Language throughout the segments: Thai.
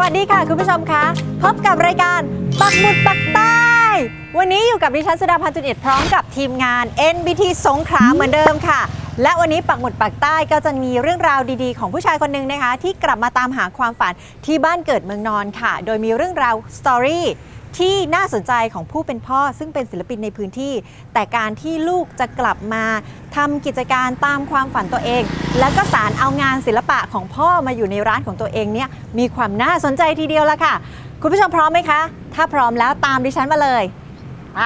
วัสดีค่ะ คุณผู้ชมคะ พบกับรายการปักหมุดปักใต้ วันนี้อยู่กับดิฉันสุดาพันธ์จุนเอ็ดพร้อมกับทีมงาน NBT สงขลาเหมือนเดิมค่ะ และวันนี้ปักหมุดปักใต้ก็จะมีเรื่องราวดีๆ ของผู้ชายคนหนึ่งนะคะ ที่กลับมาตามหาความฝันที่บ้านเกิดเมืองนอนค่ะ โดยมีเรื่องราวสตอรี่ ที่น่าสนใจของผู้เป็นพ่อซึ่งเป็นศิลปินในพื้นที่ แต่การที่ลูกจะกลับมาทำกิจการตามความฝันตัวเอง แล้วก็สารเอางานศิลปะของพ่อมาอยู่ในร้านของตัวเองเนี่ยมีความน่าสนใจทีเดียวละค่ะ คุณผู้ชมพร้อมไหมคะ ถ้าพร้อมแล้วตามดิฉันมาเลยไป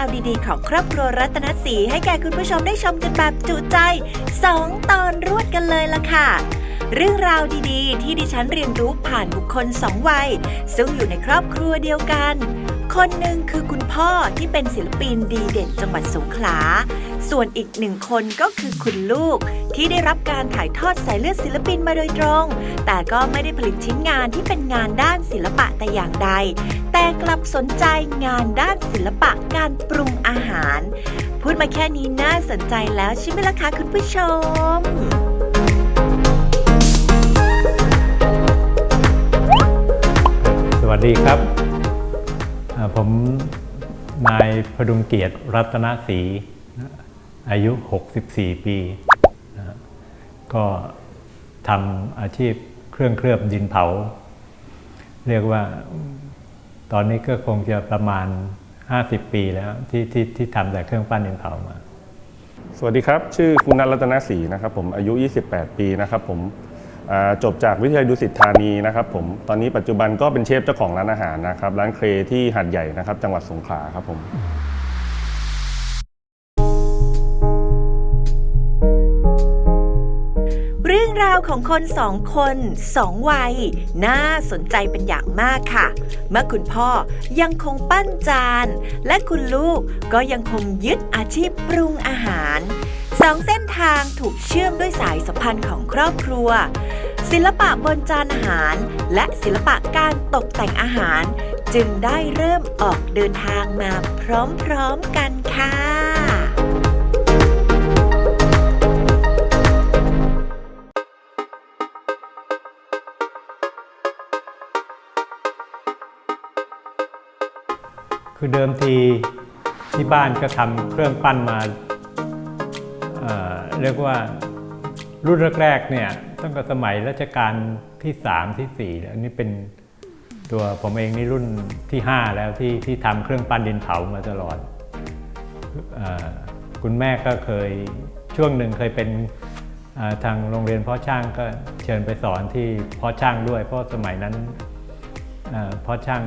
รื่องราวดีๆ ของครอบครัวรัตนศรีให้แก่คุณผู้ชมได้ชมกันแบบจุใจ 2 ตอนรวดกันเลยล่ะค่ะ เรื่องราวดีๆ ที่ดิฉันเรียนรู้ผ่านบุคคลสองวัย ซึ่งอยู่ในครอบครัวเดียวกัน คนหนึ่งคือคุณพ่อที่เป็นศิลปินดีเด่นจังหวัดสงขลา ส่วนอีกหนึ่งคนก็คือคุณลูกที่ได้รับการถ่ายทอดสายเลือดศิลปินมาโดยตรง แต่ก็ไม่ได้ผลิตชิ้นงานที่เป็นงานด้านศิลปะแต่อย่างใด แต่กลับสนใจงานด้านศิลปะการปรุงอาหาร พูดมาแค่นี้น่าสนใจแล้วใช่ไหมล่ะคะคุณผู้ชมสวัสดีครับ ผมนายพดุงเกียรติรัตนศรีอายุ 64 ปีนะก็ทำอาชีพเครื่องเคลือบดินเผา เรียกว่าตอนนี้ก็คงจะประมาณ 50 ปีแล้วที่ที่ที่ทำแต่เครื่องปั้นดินเผามา สวัสดีครับ ชื่อคุณนัทรัตนศรีนะครับผมอายุ 28 ปีนะครับผม จบจากวิทยาลัยดุสิตธานีนะครับผมตอนนี้ปัจจุบันก็เป็นเชฟเจ้าของร้านอาหารนะครับร้านเครที่หัดใหญ่นะครับ จังหวัดสงขลาครับผมเรื่องราวของคนสองคนสองวัย น่าสนใจเป็นอย่างมากค่ะ เมื่อคุณพ่อยังคงปั้นจาน และคุณลูกก็ยังคงยึดอาชีพปรุงอาหาร สองเส้นทางถูกเชื่อมด้วยสายสัมพันธ์ของครอบครัว ศิลปะบนจานอาหาร และศิลปะการตกแต่งอาหาร จึงได้เริ่มออกเดินทางมาพร้อมๆกันค่ะคือเดิมทีที่บ้านก็ทำเครื่องปั้นมา เรียกว่ารุ่นแรกๆเนี่ยตั้งแต่สมัยรัชกาลที่3ที่4แล้วนี่เป็นตัวผมเองนี่รุ่นที่ 5 แล้วที่ที่ทำเครื่องปั้นดินเผามาตลอดอคุณแม่ก็เคยช่วงหนึ่งเคยเป็นทางโรงเรียนพ่อช่างก็เชิญไปสอนที่พ่อช่างด้วย เพราะสมัยนั้นเอ่อช่าง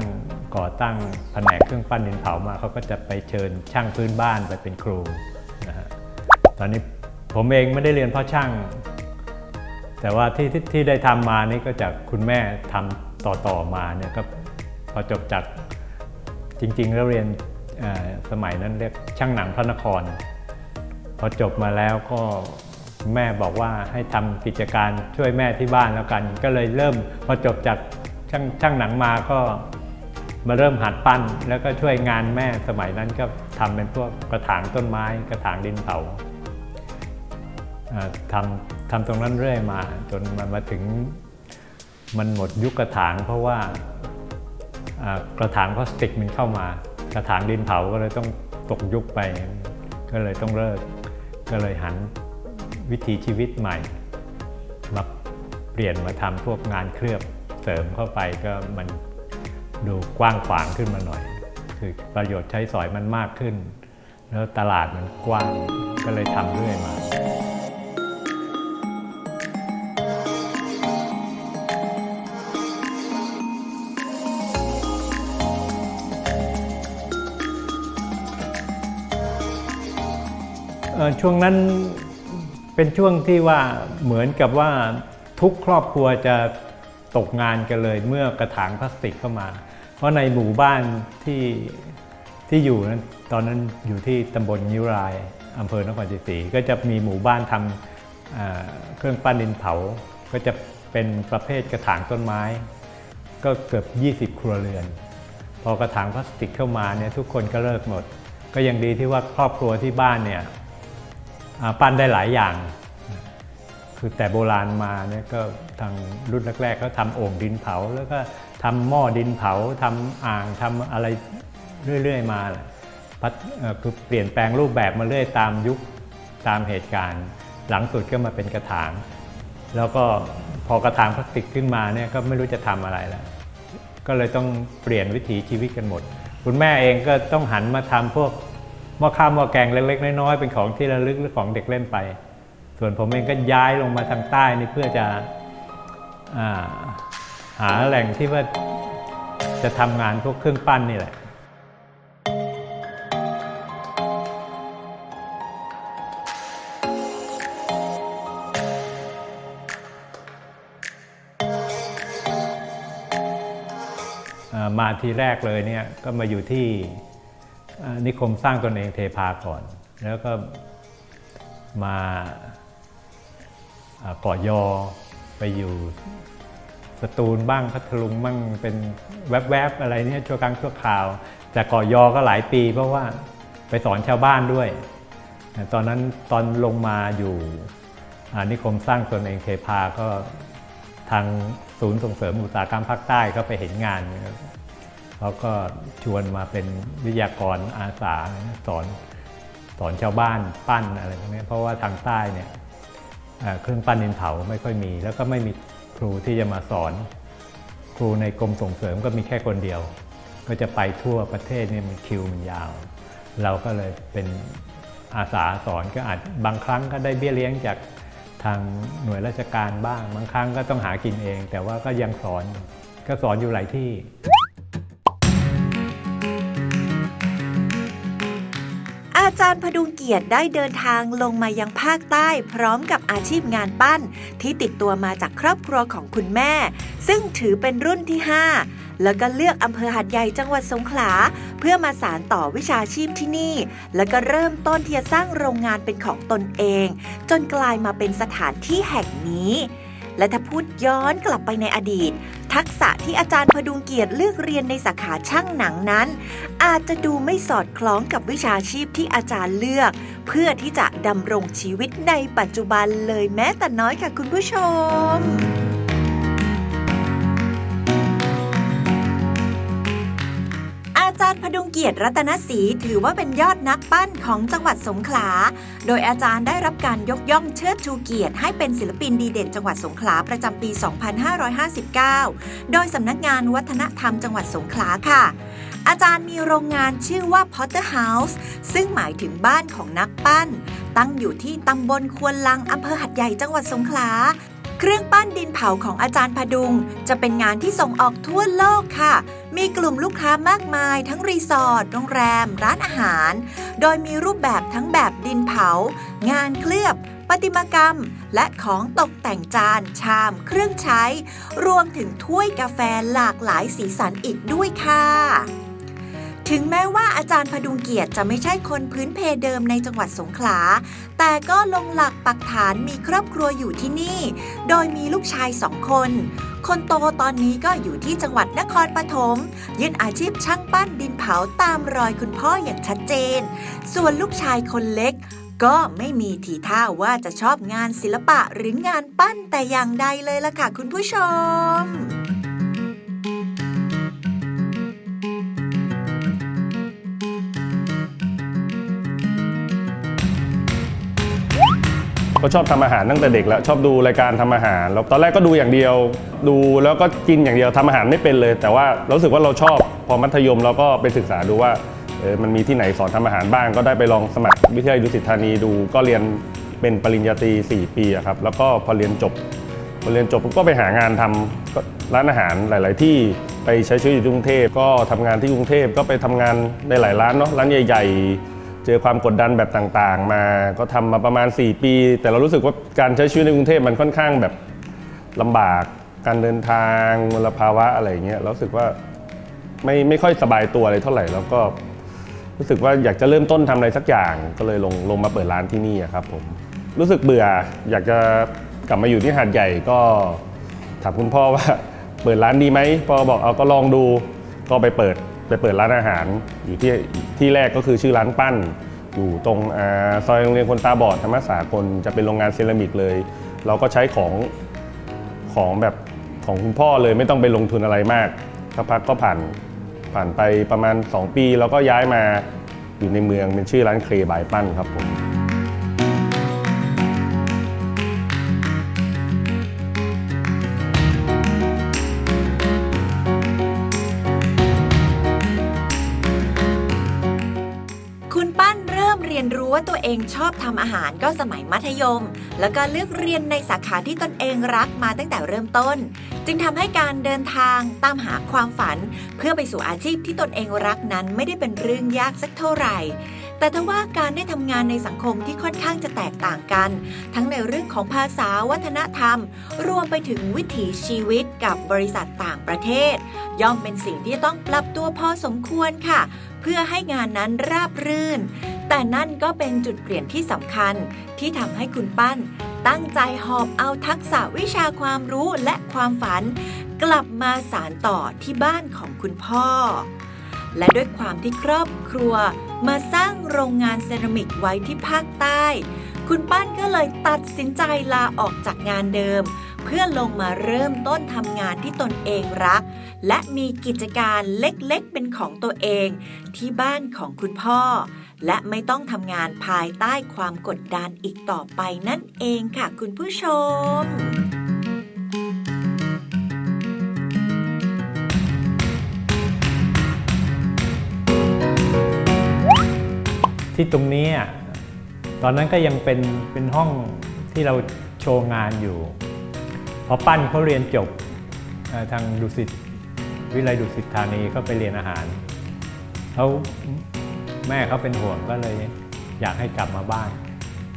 ก่อตั้งแผนกเครื่องปั้นดินเผามาเขาก็จะไปเชิญช่างพื้นบ้านไปเป็นครู อนนี้ผมเองไม่ได้เรียนเพราะช่าง แต่ว่าที่ทที่ได้ทำมานี่ก็จากคุณแม่ทำต่อต่อมาเนี่ยก็พอจบจากจริงๆแล้วเรียนสมัยนั้นเรียกช่างหนังพระนคร พอจบมาแล้วก็แม่บอกว่าให้ทำกิจการช่วยแม่ที่บ้านแล้วกัน ก็เลยเริ่มพอจบจากช่างช่างหนังมาก็มาเริ่มหัดปั้น แล้วก็ช่วยงานแม่สมัยนั้นก็ทำเป็นพวกกระถางต้นไม้ กระถางดินเผา ทำทำตรงนั้นเรื่อยมา จนมันมาถึงมันหมดยุคกระถางเพราะว่ากระถางพลาสติกมันเข้ามา กระถางดินเผาก็เลยต้องตกยุคไป ก็เลยต้องเลิก ก็เลยหันวิถีชีวิตใหม่มาเปลี่ยนมาทำพวกงานเคลือบเสริมเข้าไปก็มันดูกว้างขวางขึ้นมาหน่อย คือประโยชน์ใช้สอยมันมากขึ้น แล้วตลาดมันกว้างก็เลยทำเรื่อยมา ช่วงนั้นเป็นช่วงที่ว่าเหมือนกับว่าทุกครอบครัวจะตกงานกันเลยเมื่อกระถางพลาสติกเข้ามา เพราะในหมู่บ้านที่ที่อยู่นั้นตอนนั้นอยู่ที่ตำบลนิ้วรายอำเภอนครชัยศรีก็จะมีหมู่บ้านทำเครื่องปั้นดินเผา ก็จะเป็นประเภทกระถางต้นไม้ ก็เกือบ 20 ครัวเรือน พอกระถางพลาสติกเข้ามาเนี่ยทุกคนก็เลิกหมด ก็ยังดีที่ว่าครอบครัวที่บ้านเนี่ย ปั้นได้หลายอย่าง คือแต่โบราณมาเนี่ยก็ทางรุ่นแรกๆเขาทำโอ่งดินเผา แล้วก็ทำหม้อดินเผาทำอ่างทำอะไรเรื่อยๆมาคือเปลี่ยนแปลงรูปแบบมาเรื่อยตามยุคตามเหตุการณ์ หลังสุดก็มาเป็นกระถาง แล้วก็พอกระถางพลาสติกขึ้นมาเนี่ยก็ไม่รู้จะทำอะไรแล้ว ก็เลยต้องเปลี่ยนวิถีชีวิตกันหมด คุณแม่เองก็ต้องหันมาทำพวก หม้อข้าวหม้อแกงเล็กๆน้อยๆเป็นของที่ระลึกหรือของเด็กเล่นไป ส่วนผมเองก็ย้ายลงมาทางใต้นี่เพื่อจะอาหาแหล่งที่ว่าจะทำงานพวกเครื่องปั้นนี่แหละมาทีแรกเลยเนี่ยก็มาอยู่ที่ นิคมสร้างตนเองเทพาก่อน แล้วก็มาเอ่อเกาะยอไปอยู่สตูลบ้างพัทลุงบ้างเป็นแวบๆอะไรเนี่ยชั่วครั้งชั่วคราว แต่เกาะยอก็หลายปีเพราะว่าไปสอนชาวบ้านด้วย ตอนนั้นตอนลงมาอยู่นิคมสร้างตนเองเทพาก็ทางศูนย์ส่งเสริมอุตสาหกรรมภาคใต้ก็ไปเห็นงาน เขาก็ชวนมาเป็นวิทยากรอาสาสอนสอนชาวบ้านปั้นอะไรพวกนี้เพราะว่าทางใต้เนี่ยเครื่องปั้นดินเผาไม่ค่อยมี แล้วก็ไม่มีครูที่จะมาสอน ครูในกรมส่งเสริมก็มีแค่คนเดียว ก็จะไปทั่วประเทศเนี่ยมันคิวมันยาว เราก็เลยเป็นอาสาสอนก็อาจบางครั้งก็ได้เบี้ยเลี้ยงจากทางหน่วยราชการบ้าง บางครั้งก็ต้องหากินเอง แต่ว่าก็ยังสอนก็สอนอยู่หลายที่ อาจารย์พดุงเกียรติได้เดินทางลงมายังภาคใต้ พร้อมกับอาชีพงานปั้น ที่ติดตัวมาจากครอบครัวของคุณแม่ ซึ่งถือเป็นรุ่นที่ 5 แล้วก็เลือกอำเภอหัดใหญ่จังหวัดสงขลา เพื่อมาสานต่อวิชาชีพที่นี่ แล้วก็เริ่มต้นที่จะสร้างโรงงานเป็นของตนเอง จนกลายมาเป็นสถานที่แห่งนี้ และถ้าพูดย้อนกลับไปในอดีต ทักษะที่อาจารย์พดุงเกียรติเลือกเรียนในสาขาช่างหนังนั้น อาจจะดูไม่สอดคล้องกับวิชาชีพที่อาจารย์เลือก เพื่อที่จะดำรงชีวิตในปัจจุบันเลยแม้แต่น้อยค่ะคุณผู้ชม จารย์พดุงเกียรติรัตนศรีถือว่าเป็นยอดนักปั้นของจังหวัดสงขลา โดยอาจารย์ได้รับการยกย่องเชิดชูเกียรติให้เป็นศิลปินดีเด่นจังหวัดสงขลาประจำปี 2559 โดยสำนักงานวัฒนธรรมจังหวัดสงขลาค่ะ อาจารย์มีโรงงานชื่อว่า Potter House ซึ่งหมายถึงบ้านของนักปั้น ตั้งอยู่ที่ตำบลควนลังอำเภอหัดใหญ่จังหวัดสงขลา เครื่องปั้นดินเผาของอาจารย์พดุง จะเป็นงานที่ส่งออกทั่วโลกค่ะ มีกลุ่มลูกค้ามากมาย ทั้งรีสอร์ทโรงแรม ร้านอาหาร โดยมีรูปแบบทั้งแบบดินเผา งานเคลือบประติมากรรม และของตกแต่งจาน ชาม เครื่องใช้ รวมถึงถ้วยกาแฟหลากหลายสีสันอีกด้วยค่ะ ถึงแม้ว่าอาจารย์พดุงเกียรติจะไม่ใช่คนพื้นเพเดิมในจังหวัดสงขลา แต่ก็ลงหลักปักฐานมีครอบครัวอยู่ที่นี่ โดยมีลูกชายสองคน คนโตตอนนี้ก็อยู่ที่จังหวัดนครปฐมยึดอาชีพช่างปั้นดินเผาตามรอยคุณพ่ออย่างชัดเจน ส่วนลูกชายคนเล็กก็ไม่มีทีท่าว่าจะชอบงานศิลปะหรืองานปั้นแต่อย่างใดเลยล่ะค่ะคุณผู้ชม ก็ชอบทำอาหารตั้งแต่เด็กแล้วชอบดูรายการทำอาหาร แล้วตอนแรกก็ดูอย่างเดียว ดูแล้วก็กินอย่างเดียวทำอาหารไม่เป็นเลย แต่ว่ารู้สึกว่าเราชอบพอมัธยมเราก็ไปศึกษาดูว่าเออมันมีที่ไหนสอนทำอาหารบ้าง ก็ได้ไปลองสมัครวิทยาลัยดุสิตธานีดู ก็เรียนเป็นปริญญาตรี4 ปีครับแล้วก็พอเรียนจบพอเรียนจบก็ไปหางานทำก็ร้านอาหารหลาย ๆ ที่ไปใช้ชีวิตอยู่กรุงเทพก็ทำงานที่กรุงเทพก็ไปทำงานในหลายร้านเนาะร้านใหญ่ ๆ เจอความกดดันแบบต่างๆ มาก็ทำมาประมาณ 4 ปี แต่เรารู้สึกว่าการใช้ชีวิตในกรุงเทพมันค่อนข้างแบบลำบากการเดินทางมลภาวะอะไรเงี้ยเรารู้สึกว่าไม่ไม่ค่อยสบายตัวอะไรเท่าไหร่ แล้วก็รู้สึกว่าอยากจะเริ่มต้นทำอะไรสักอย่างก็เลยลงลงมาเปิดร้านที่นี่ครับผมรู้สึกเบื่ออยากจะกลับมาอยู่ที่หาดใหญ่ก็ถามคุณพ่อว่าเปิดร้านดีไหมพ่อบอกเอาก็ลองดูก็ไปเปิด ไปเปิดร้านอาหารอยู่ที่ที่แรกก็คือชื่อร้านปั้น อยู่ตรงอซอยโรงเรียนคนตาบอดธรรมศาสตร์คนจะเป็นโรงงานเซรามิกเลย เราก็ใช้ของของแบบของคุณพ่อเลยไม่ต้องไปลงทุนอะไรมากสักพักก็ผ่านผ่านไปประมาณ 2 ปีเราก็ย้ายมาอยู่ในเมืองเป็นชื่อร้านเครบายปั้นครับผม อบทำอาหารก็สมัยมัธยม แล้วก็เลือกเรียนในสาขาที่ตนเองรักมาตั้งแต่เริ่มต้น จึงทำให้การเดินทางตามหาความฝัน เพื่อไปสู่อาชีพที่ตนเองรักนั้นไม่ได้เป็นเรื่องยากสักเท่าไหร่ แต่ถ้าว่าการได้ทำงานในสังคมที่ค่อนข้างจะแตกต่างกัน ทั้งในเรื่องของภาษาวัฒนธรรม รวมไปถึงวิถีชีวิตกับบริษัทต่างประเทศ ย่อมเป็นสิ่งที่ต้องปรับตัวพอสมควรค่ะ เพื่อให้งานนั้นราบรื่น แต่นั่นก็เป็นจุดเปลี่ยนที่สำคัญที่ทำให้คุณปั้น ตั้งใจหอบเอาทักษะวิชาความรู้และความฝัน กลับมาสารต่อที่บ้านของคุณพ่อ และด้วยความที่ครอบครัว มาสร้างโรงงานเซรามิกไว้ที่ภาคใต้ คุณปั้นก็เลยตัดสินใจลาออกจากงานเดิม เพื่อลงมาเริ่มต้นทำงานที่ตนเองรัก และมีกิจการเล็กๆเป็นของตัวเอง ที่บ้านของคุณพ่อ และไม่ต้องทำงานภายใต้ความกดดันอีกต่อไปนั่นเองค่ะคุณผู้ชม ที่ตรงนี้ตอนนั้นก็ยังเป็นเป็นห้องที่เราโชว์งานอยู่ พอปั้นเขาเรียนจบทางดุสิตวิไลดุสิตธานีเขาไปเรียนอาหารเขาแม่เขาเป็นห่วงก็เลยอยากให้กลับมาบ้าน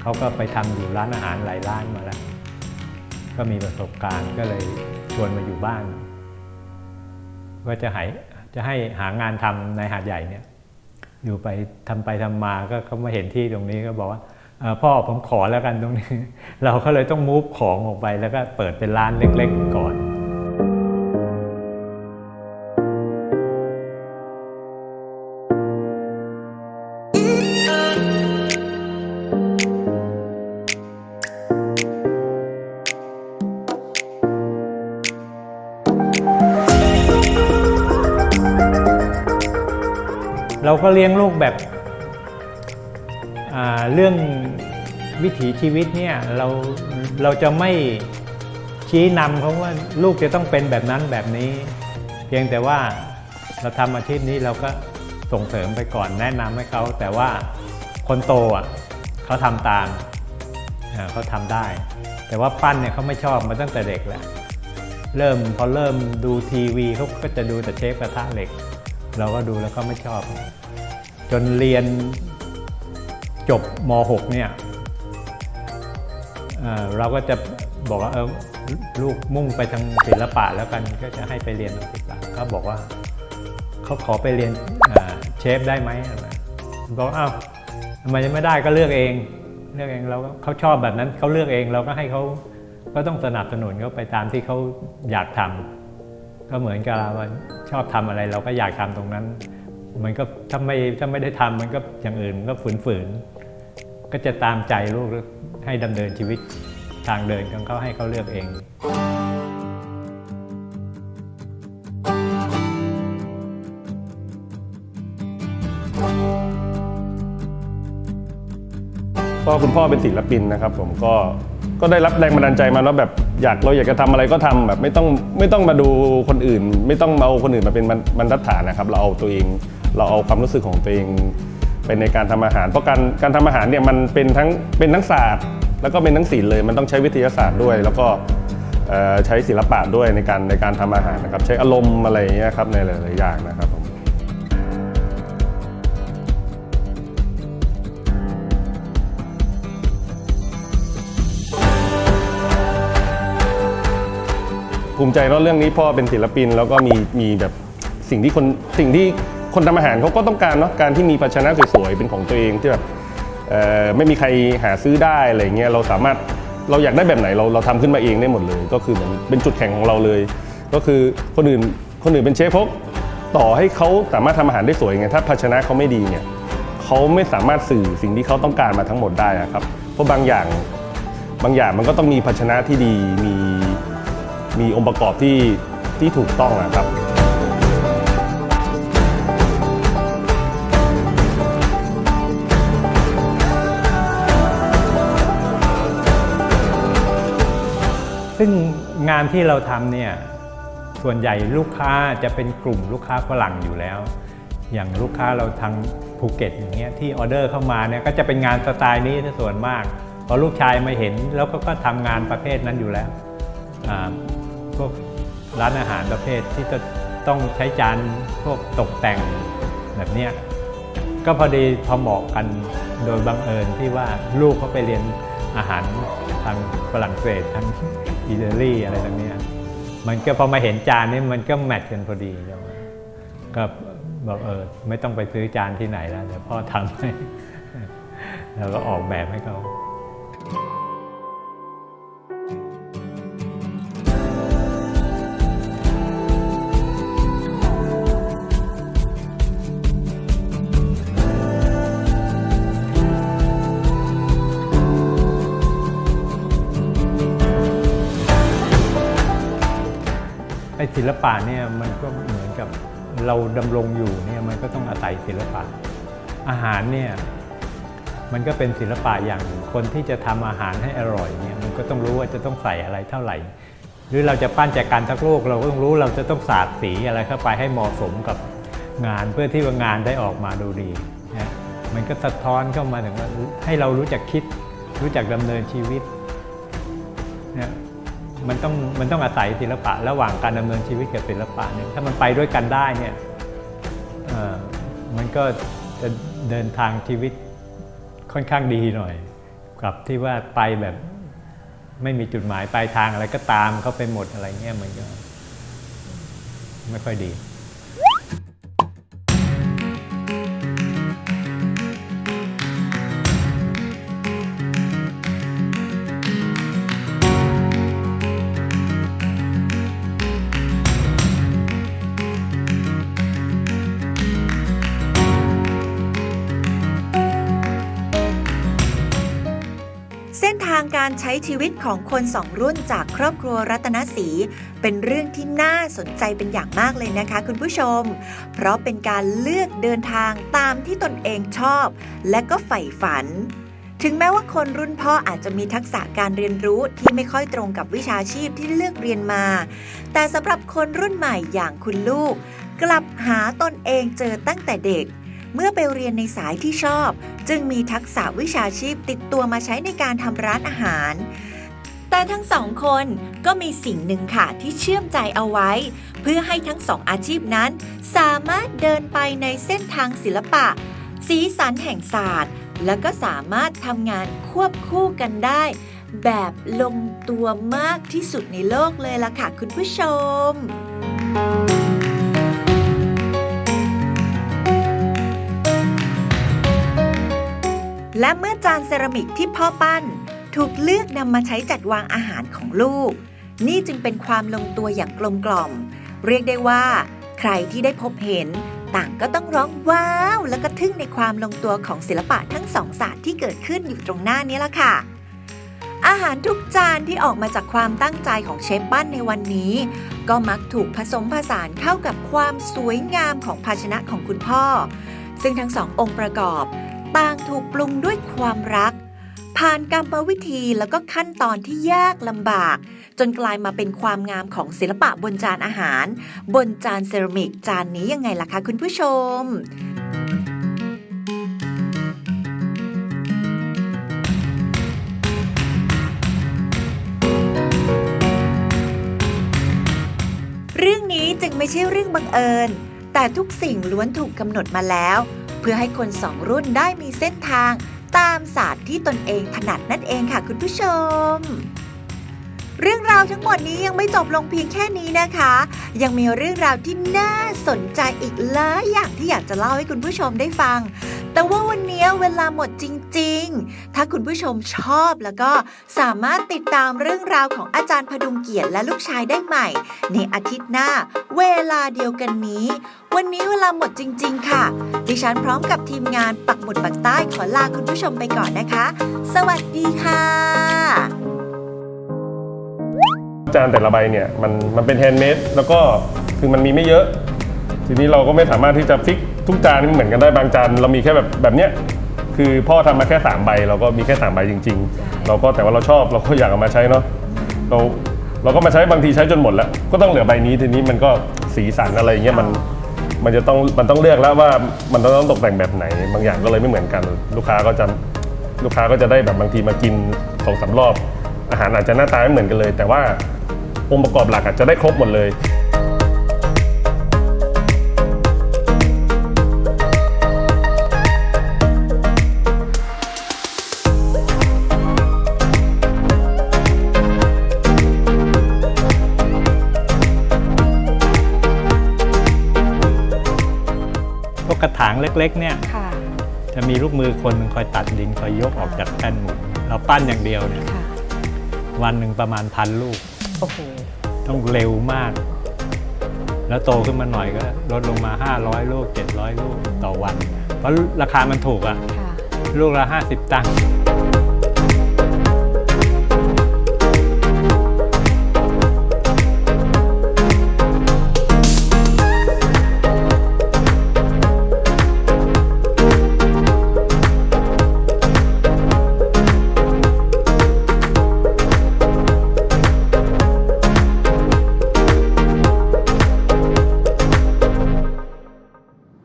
เขาก็ไปทำอยู่ร้านอาหารหลายร้านมาแล้ว ก็มีประสบการณ์ก็เลยชวนมาอยู่บ้าน ว่าจะให้จะให้หางานทำในหาดใหญ่เนี่ย อยู่ไปทำไปทำมาก็เขามาเห็นที่ตรงนี้ก็บอกว่าพ่อผมขอแล้วกันตรงนี้ เราก็เลยต้องมูฟของออกไปแล้วก็เปิดเป็นร้านเล็ก ๆ ก่อน ก็เลี้ยงลูกแบบเรื่องวิถีชีวิตเนี่ยเราเราจะไม่ชี้นำเขาว่าลูกจะต้องเป็นแบบนั้นแบบนี้ เพียงแต่ว่าเราทำอาชีพนี้เราก็ส่งเสริมไปก่อนแนะนำให้เขา แต่ว่าคนโตอะเขาทำตามเขาทำได้ แต่ว่าปั้นเนี่ยเขาไม่ชอบมาตั้งแต่เด็กแหละเริ่มพอเริ่มดูทีวีเขาก็จะดูแต่เชฟกระทะเหล็ก เราก็ดูแล้วก็ไม่ชอบ จนเรียนจบม .6 เนี่ยเเราก็จะบอกว่าเออลูกมุ่งไปทางศิลปะแล้วกันก็จะให้ไปเรียนทางศิลปะเขาบอกว่าเขาขอไปเรียนเชฟได้ไหมบอกอ้าวทำไมยังไม่ได้ก็เลือกเองเลือกเองเราก็เขาชอบแบบนั้นเขาเลือกเองเราก็ให้เขาก็ต้องสนับสนุนเขาไปตามที่เขาอยากทำก็เหมือนกับเราว่าชอบทำอะไร เราก็อยากทำตรงนั้น มันก็ถ้าไม่ถ้าไม่ได้ทำมันก็อย่างอื่นมันก็ฝืนๆก็จะตามใจลูกให้ดำเนินชีวิตทางเดินของเขาให้เขาเลือกเองก็คุณพ่อเป็นศิลปินนะครับ ผมก็ก็ได้รับแรงบันดาลใจมาแล้วแบบอยากเราอยากจะทำอะไรก็ทำแบบไม่ต้องไม่ต้องมาดูคนอื่น ไม่ต้องมาเอาคนอื่นมาเป็นบรรบรรทัดฐานนะครับ เราเอาตัวเอง เราเอาความรู้สึกของตัวเองเป็นในการทำอาหาร เพราะการการทำอาหารเนี่ยมันเป็นทั้งเป็นทั้งศาสตร์ แล้วก็เป็นทั้งศิลป์เลย มันต้องใช้วิทยาศาสตร์ด้วย แล้วก็ใช้ศิลปะด้วยในการในการทำอาหารนะครับ ใช้อารมณ์อะไรอย่างเงี้ยครับในหลายๆอย่างนะครับผมภูมิใจเนอะเรื่องนี้พ่อเป็นศิลปิน แล้วก็มีมีแบบสิ่งที่คนสิ่งที่ คนทำอาหารเขาก็ต้องการเนาะการที่มีภาชนะสวยๆเป็นของตัวเองที่แบบไม่มีใครหาซื้อได้อะไรเงี้ยเราสามารถเราอยากได้แบบไหนเราเราทำขึ้นมาเองได้หมดเลย ก็คือเหมือนเป็นจุดแข็งของเราเลย ก็คือคนอื่นคนอื่นเป็นเชฟพกต่อให้เขาสามารถทำอาหารได้สวยไงถ้าภาชนะเขาไม่ดีเนี่ยเขาไม่สามารถสื่อสิ่งที่เขาต้องการมาทั้งหมดได้อะครับเพราะบางอย่างบางอย่างมันก็ต้องมีภาชนะที่ดีมีมีองค์ประกอบที่ที่ถูกต้องนะครับ ซึ่งงานที่เราทำเนี่ยส่วนใหญ่ลูกค้าจะเป็นกลุ่มลูกค้าฝรั่งอยู่แล้ว อย่างลูกค้าเราทางภูเก็ตอย่างเงี้ยที่ออเดอร์เข้ามาเนี่ยก็จะเป็นงานสไตล์นี้ซะส่วนมากพอลูกชายมาเห็นแล้วก็ก็ทำงานประเภทนั้นอยู่แล้วอ่าพวกร้านอาหารประเภทที่จะต้องใช้จานพวกตกแต่งแบบเนี้ยก็พอดีพอเหมาะกันโดยบังเอิญที่ว่าลูกเขาไปเรียนอาหารทางฝรั่งเศสทาง อิตาลีอะไรต่างเนี้ยมันก็พอมาเห็นจานนี้มันก็แมทช์กันพอดีใช่ไหมก็บอกเออไม่ต้องไปซื้อจานที่ไหนแล้วเดี๋ยวพ่อทำให้แล้วก็ออกแบบให้เขา ศิลปะเนี่ยมันก็เหมือนกับเราดำรงอยู่เนี่ยมันก็ต้องอาศัยศิลปะ อาหารเนี่ยมันก็เป็นศิลปะอย่างคนที่จะทำอาหารให้อร่อยเนี่ยมันก็ต้องรู้ว่าจะต้องใส่อะไรเท่าไหร่ หรือเราจะปั้นจากการทักโลกเราก็ต้องรู้เราจะต้องสาดสีอะไรเข้าไปให้เหมาะสมกับงานเพื่อที่ว่างานได้ออกมาดูดีนะมันก็สะท้อนเข้ามาถึงว่าให้เรารู้จักคิด รู้จักดำเนินชีวิตเนี่ย มันต้องมันต้องอาศัยศิลปะ ระหว่างการดำเนินชีวิตกับศิลปะเนี่ยถ้ามันไปด้วยกันได้เนี่ยมันก็จะเดินทางชีวิตค่อนข้างดีหน่อย กับที่ว่าไปแบบไม่มีจุดหมายปลายทางอะไรก็ตามเขาไปหมดอะไรเงี้ยมันก็ไม่ค่อยดี การใช้ชีวิตของคนสองรุ่นจากครอบครัวรัตนศรีเป็นเรื่องที่น่าสนใจเป็นอย่างมากเลยนะคะ คุณผู้ชม เพราะเป็นการเลือกเดินทางตามที่ตนเองชอบ และก็ใฝ่ฝันถึงแม้ว่าคนรุ่นพ่ออาจจะมีทักษะการเรียนรู้ที่ไม่ค่อยตรงกับวิชาชีพที่เลือกเรียนมา แต่สำหรับคนรุ่นใหม่อย่างคุณลูก กลับหาตนเองเจอตั้งแต่เด็ก เมื่อไปเรียนในสายที่ชอบ จึงมีทักษะวิชาชีพติดตัวมาใช้ในการทำร้านอาหาร แต่ทั้งสองคนก็มีสิ่งหนึ่งค่ะที่เชื่อมใจเอาไว้ เพื่อให้ทั้งสองอาชีพนั้น สามารถเดินไปในเส้นทางศิลปะ สีสันแห่งศาสตร์ แล้วก็สามารถทำงานควบคู่กันได้ แบบลงตัวมากที่สุดในโลกเลยล่ะค่ะคุณผู้ชม และเมื่อจานเซรามิกที่พ่อปั้น ถูกเลือกนำมาใช้จัดวางอาหารของลูก นี่จึงเป็นความลงตัวอย่างกลมกล่อม เรียกได้ว่า ใครที่ได้พบเห็น ต่างก็ต้องร้องว้าว แล้วก็ทึ่งในความลงตัวของศิลปะทั้งสองศาสตร์ที่เกิดขึ้นอยู่ตรงหน้านี้ละค่ะ อาหารทุกจานที่ออกมาจากความตั้งใจของเชฟบ้นในวันนี้ ก็มักถูกผสมผสานเข้ากับความสวยงามของภาชนะของคุณพ่อ ซึ่งทั้งสององค์ประกอบ ต่างถูกปรุงด้วยความรัก ผ่านกรรมวิธีแล้วก็ขั้นตอนที่ยากลำบาก จนกลายมาเป็นความงามของศิลปะบนจานอาหาร บนจานเซรามิกจานนี้ยังไงล่ะคะคุณผู้ชมเรื่องนี้จึงไม่ใช่เรื่องบังเอิญ แต่ทุกสิ่งล้วนถูกกำหนดมาแล้ว พื่อให้คนสองรุ่นได้มีเส้นทาง ตามศาสตร์ที่ตนเองถนัดนั่นเองค่ะคุณผู้ชม เรื่องราวทั้งหมดนี้ยังไม่จบลงเพียงแค่นี้นะคะ ยังมีเรื่องราวที่น่าสนใจอีกหลายอย่างที่อยากจะเล่าให้คุณผู้ชมได้ฟัง แต่ว่าวันนี้เวลาหมดจริง ๆ ถ้าคุณผู้ชมชอบแล้วก็สามารถติดตามเรื่องราวของอาจารย์พดุงเกียรติและลูกชายได้ใหม่ ในอาทิตย์หน้า เวลาเดียวกันนี้ วันนี้เวลาหมดจริง ๆ ค่ะ ดิฉันพร้อมกับทีมงานปักหมุดปักใต้ขอลาคุณผู้ชมไปก่อนนะคะ สวัสดีค่ะจานแต่ละใบเนี่ยมันมันเป็นแฮนด์เมดแล้วก็คือมันมีไม่เยอะ ทีนี้เราก็ไม่สามารถที่จะฟิกทุกจานนี่เหมือนกันได้บางจานเรามีแค่แบบแบบเนี้ยคือพ่อทำมาแค่3ใบเราก็มีแค่3ใบจริง ๆ เราก็แต่ว่าเราชอบเราก็อยากเอามาใช้เนาะเราเราก็มาใช้บางทีใช้จนหมดแล้ว ก็ต้องเหลือใบนี้ทีนี้มันก็สีสันอะไรอย่างเงี้ยมันมันจะต้องมันต้องเลือกแล้วว่ามันต้องตกแต่งแบบไหน บางอย่างก็เลยไม่เหมือนกัน ลูกค้าก็จะลูกค้าก็จะได้แบบบางทีมากินสองสามรอบ อาหารอาจจะหน้าตาไม่เหมือนกันเลย แต่ว่าองค์ประกอบหลักอาจจะได้ครบหมดเลยางเล็กๆเนี่ยค่ะ จะมีลูกมือคนหนึ่งคอยตัดดินคอยยกออกจากแป้นหมุนเราปั้นอย่างเดียวเนี่ยค่ะ วันหนึ่งประมาณพันลูก โอ้โห ต้องเร็วมาก แล้วโตขึ้นมาหน่อยก็ลดลงมา 500 ลูก 700 ลูกต่อวัน เพราะราคามันถูกอะค่ะ ลูกละ 50 ตังค์